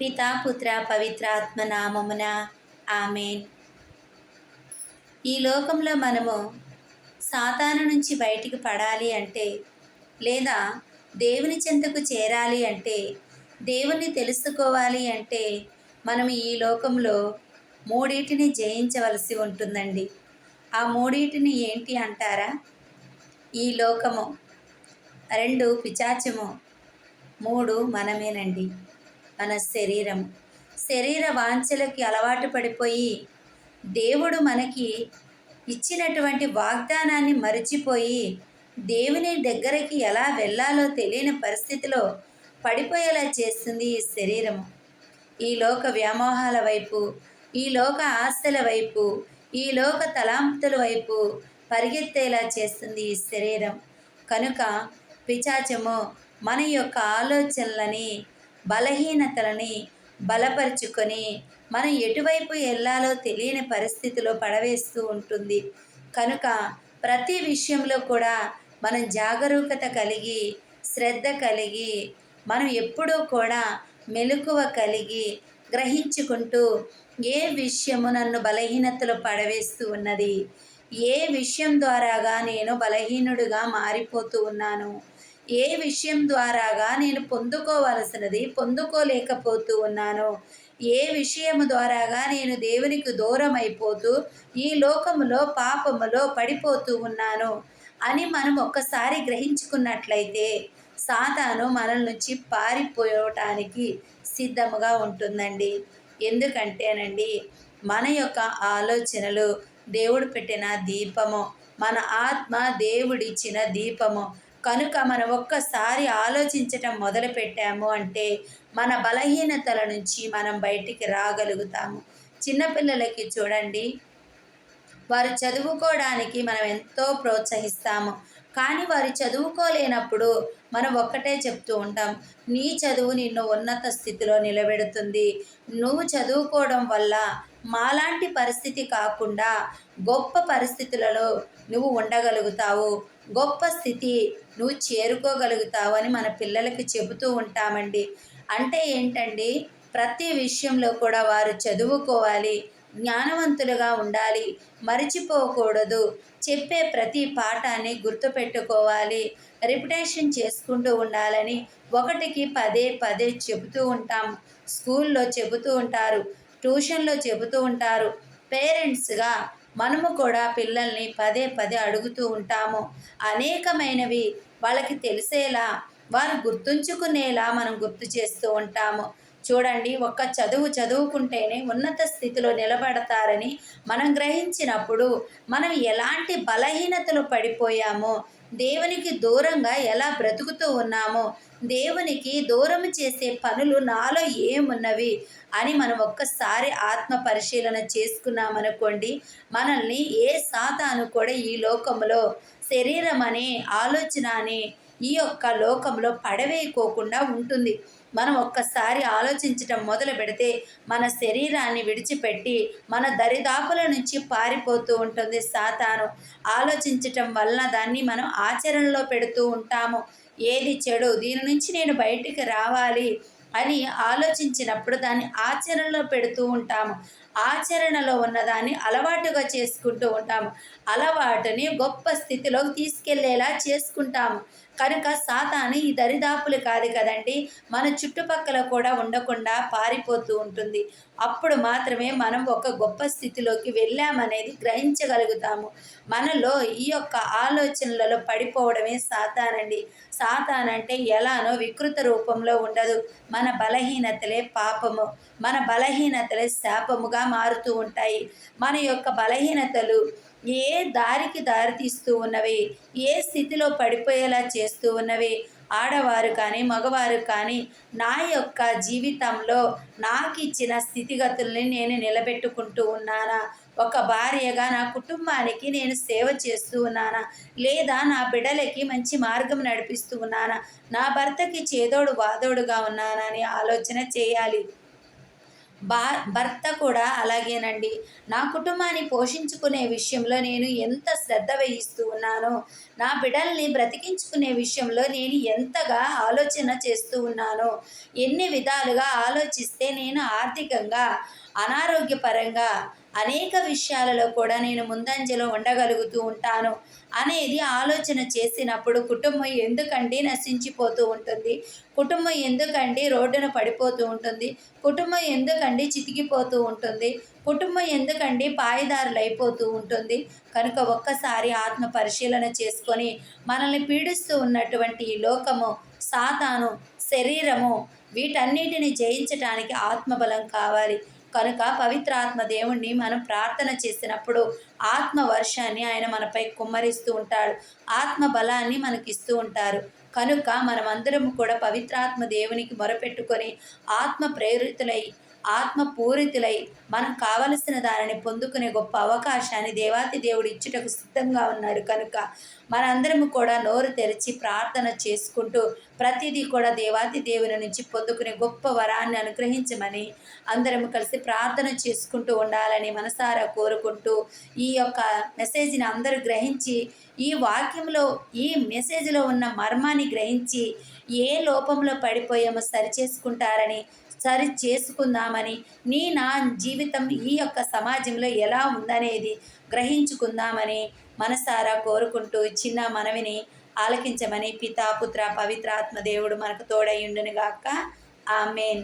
పితా పుత్ర నామమున ఆమెన్. ఈ లోకంలో మనము సాతాను నుంచి బయటికి పడాలి అంటే లేదా దేవుని చెంతకు చేరాలి అంటే దేవుణ్ణి తెలుసుకోవాలి అంటే మనం ఈ లోకంలో మూడింటిని జయించవలసి ఉంటుందండి. ఆ మూడింటిని ఏంటి అంటారా? ఈ లోకము రెండు పిచాచము మూడు మనమేనండి. మన శరీరం. శరీర వాంఛలకి అలవాటు పడిపోయి దేవుడు మనకి ఇచ్చినటువంటి వాగ్దానాన్ని మరిచిపోయి దేవుని దగ్గరికి ఎలా వెళ్ళాలో తెలియని పరిస్థితిలో పడిపోయేలా చేస్తుంది ఈ శరీరము ఈ లోక వ్యామోహాల వైపు ఈ లోక ఆస్తుల వైపు ఈ లోక తలాంతుల వైపు పరిగెత్తేలా చేస్తుంది ఈ శరీరం. కనుక పిచాచము మన యొక్క ఆలోచనలని బలహీనతలని బలపరుచుకొని మనం ఎటువైపు వెళ్ళాలో తెలియని పరిస్థితిలో పడవేస్తూ ఉంటుంది. కనుక ప్రతి విషయంలో కూడా మనం జాగరూకత కలిగి శ్రద్ధ కలిగి మనం ఎప్పుడూ కూడా మెలకువ కలిగి గ్రహించుకుంటూ ఏ విషయము నన్ను బలహీనతలో పడవేస్తూ ఉన్నది? ఏ విషయం ద్వారాగా నేను బలహీనుడుగా మారిపోతూ ఉన్నాను? ఏ విషయం ద్వారాగా నేను పొందుకోవలసినది పొందుకోలేకపోతూ ఉన్నాను? ఏ విషయము ద్వారాగా నేను దేవునికి దూరం అయిపోతూ ఈ లోకములో పాపములో పడిపోతూ ఉన్నాను? అని మనం ఒక్కసారి గ్రహించుకున్నట్లయితే సాతాను మనల నుంచి పారిపోవటానికి సిద్ధముగా ఉంటుందండి. ఎందుకంటేనండి మన యొక్క ఆలోచనలు దేవుడు పెట్టిన దీపము మన ఆత్మ దేవుడిచ్చిన దీపము కనుక మనం ఒక్కసారి ఆలోచించటం మొదలు పెట్టాము అంటే మన బలహీనతల నుంచి మనం బయటికి రాగలుగుతాము. చిన్నపిల్లలకి చూడండి. వారు చదువుకోవడానికి మనం ఎంతో ప్రోత్సహిస్తాము. కానీ వారు చదువుకోలేనప్పుడు మనం ఒక్కటే చెప్తూ ఉంటాం. నీ చదువు నిన్ను ఉన్నత స్థితిలో నిలబెడుతుంది. నువ్వు చదువుకోవడం వల్ల మాలాంటి పరిస్థితి కాకుండా గొప్ప పరిస్థితులలో నువ్వు ఉండగలుగుతావు. గొప్ప స్థితి నువ్వు చేరుకోగలుగుతావు అని మన పిల్లలకి చెబుతూ ఉంటామండి. అంటే ఏంటండి? ప్రతి విషయంలో కూడా వారు చదువుకోవాలి జ్ఞానవంతులుగా ఉండాలి మరిచిపోకూడదు. చెప్పే ప్రతి పాఠాన్ని గుర్తుపెట్టుకోవాలి రిపిటేషన్ చేసుకుంటూ ఉండాలని ఒకటికి పదే పదే చెబుతూ ఉంటాం. స్కూల్లో చెబుతూ ఉంటారు ట్యూషన్లో చెబుతూ ఉంటారు. పేరెంట్స్గా మనము కూడా పిల్లల్ని పదే పదే అడుగుతూ ఉంటాము. అనేకమైనవి వాళ్ళకి తెలిసేలా వారు గుర్తుంచుకునేలా మనం గుర్తు చేస్తూ ఉంటాము. చూడండి ఒక్క చదువు చదువుకుంటేనే ఉన్నత స్థితిలో నిలబడతారని మనం గ్రహించినప్పుడు మనం ఎలాంటి బలహీనతలు పడిపోయామో దేవునికి దూరంగా ఎలా బ్రతుకుతూ ఉన్నామో దేవునికి దూరం చేసే పనులు నాలో ఏమున్నవి అని మనం ఒక్కసారి ఆత్మ పరిశీలన చేసుకున్నామనుకోండి మనల్ని ఏ సాతాను కూడా ఈ లోకంలో శరీరం అనే ఆలోచన అనే ఈ యొక్క లోకంలో పడవేయకోకుండా ఉంటుంది. మనం ఒక్కసారి ఆలోచించటం మొదలు పెడితే మన శరీరాన్ని విడిచిపెట్టి మన దరిదాపుల నుంచి పారిపోతూ ఉంటుంది సాతాను. ఆలోచించటం వల్ల దాన్ని మనం ఆచరణలో పెడుతూ ఉంటాము. ఏది చెడు దీని నుంచి నేను బయటికి రావాలి అని ఆలోచించినప్పుడు దాన్ని ఆచరణలో పెడుతూ ఉంటాము. ఆచరణలో ఉన్నదాన్ని అలవాటుగా చేసుకుంటూ ఉంటాము. అలవాటుని గొప్ప స్థితిలోకి తీసుకెళ్ళేలా చేసుకుంటాము. కనుక సాతాను ఈ దరిదాపులు కాదు కదండి మన చుట్టుపక్కల కూడా ఉండకుండా పారిపోతూ ఉంటుంది. అప్పుడు మాత్రమే మనం ఒక గొప్ప స్థితిలోకి వెళ్ళామనేది గ్రహించగలుగుతాము. మనలో ఈ యొక్క ఆలోచనలలో పడిపోవడమే సాతానండి. సాతాన్ అంటే ఎలానో వికృత రూపంలో ఉండదు. మన బలహీనతలే పాపము. మన బలహీనతలే శాపముగా మారుతూ ఉంటాయి. మన యొక్క బలహీనతలు ఏ దారికి దారితీస్తూ ఉన్నవి? ఏ స్థితిలో పడిపోయేలా చేస్తూ ఉన్నవి? ఆడవారు కానీ మగవారు కానీ నా యొక్క జీవితంలో నాకు ఇచ్చిన స్థితిగతుల్ని నేను నిలబెట్టుకుంటూ ఉన్నానా? ఒక భార్యగా నా కుటుంబానికి నేను సేవ చేస్తూ ఉన్నానా? లేదా నా బిడ్డలకి మంచి మార్గం నడిపిస్తూ ఉన్నానా? నా భర్తకి చేదోడు వాదోడుగా ఉన్నానా అని ఆలోచన చేయాలి. బా భర్త కూడా అలాగేనండి. నా కుటుంబాన్ని పోషించుకునే విషయంలో నేను ఎంత శ్రద్ధ వహిస్తూ ఉన్నానో నా బిడల్ని బ్రతికించుకునే విషయంలో నేను ఎంతగా ఆలోచన చేస్తూ ఉన్నానో ఎన్ని విధాలుగా ఆలోచిస్తే నేను ఆర్థికంగా అనారోగ్యపరంగా అనేక విషయాలలో కూడా నేను ముందంజలో ఉండగలుగుతూ ఉంటాను అనేది ఆలోచన చేసినప్పుడు కుటుంబం ఎందుకండి నశించిపోతూ ఉంటుంది. కుటుంబం ఎందుకండి రోడ్డున పడిపోతూ ఉంటుంది. కుటుంబం ఎందుకండి చితికిపోతూ ఉంటుంది. కుటుంబం ఎందుకండి పాయిదారులు అయిపోతూ ఉంటుంది. కనుక ఒక్కసారి ఆత్మ పరిశీలన చేసుకొని మనల్ని పీడిస్తూ ఉన్నటువంటి ఈ లోకము సాతాను శరీరము వీటన్నిటిని జయించటానికి ఆత్మబలం కావాలి. కనుక పవిత్రాత్మ దేవుణ్ణి మనం ప్రార్థన చేసినప్పుడు ఆత్మ వర్షాన్ని ఆయన మనపై కుమ్మరిస్తూ ఉంటాడు. ఆత్మ బలాన్ని మనకిస్తూ ఉంటారు. కనుక మనమందరం కూడా పవిత్రాత్మ దేవునికి మొరపెట్టుకొని ఆత్మ ప్రేరితులై ఆత్మ పూరితులై మనం కావలసిన దానిని పొందుకునే గొప్ప అవకాశాన్ని దేవాతి దేవుడు ఇచ్చుటకు సిద్ధంగా ఉన్నాడు కనుక మనందరము కూడా నోరు తెరిచి ప్రార్థన చేసుకుంటూ ప్రతిదీ కూడా దేవాతి దేవుని నుంచి పొందుకునే గొప్ప వరాన్ని అనుగ్రహించమని అందరం కలిసి ప్రార్థన చేసుకుంటూ ఉండాలని మనసారా కోరుకుంటూ ఈ యొక్క మెసేజ్ని అందరూ గ్రహించి ఈ వాక్యంలో ఈ మెసేజ్లో ఉన్న మర్మాన్ని గ్రహించి ఏ లోపంలో పడిపోయామో సరిచేసుకుంటారని సరి చేసుకుందామని నీ నా జీవితం ఈ యొక్క సమాజంలో ఎలా ఉందనేది గ్రహించుకుందామని మనసారా కోరుకుంటూ చిన్న మనవిని ఆలకించమని పితాపుత్ర పవిత్రాత్మ దేవుడు మనకు తోడయ్యుండునుగాక ఆమెన్.